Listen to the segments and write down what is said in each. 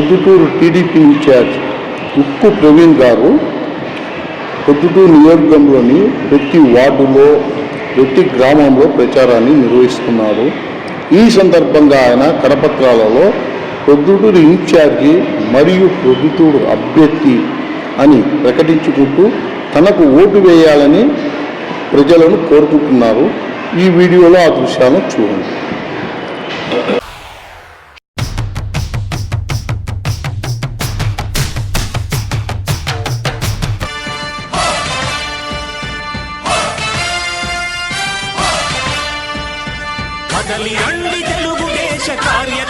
Proddatur TDP incharge ఉక్కు ప్రవీణ్ గారు ప్రొద్దుటూరు నియోజకంలోని ప్రతి వార్డులో ప్రతి గ్రామంలో ప్రచారాన్ని నిర్వహిస్తున్నారు. ఈ సందర్భంగా ఆయన కరపత్రాలలో ప్రొద్దుటూరు ఇన్ఛార్జి మరియు ప్రొద్దుటూరు అభ్యర్థి అని ప్రకటించుకుంటూ తనకు ఓటు వేయాలని ప్రజలను కోరుకుంటున్నారు. ఈ వీడియోలో ఆ దృశ్యాలను చూడండి. కదలి రండి తెలుగుదేశ కార్యకర్తలారా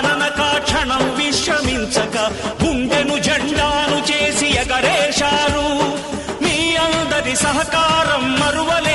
క్షణం విశ్రమించక గుండెను జెండాను చేసి ఎగరేశారు. మీ అందరి సహకారం మరువలే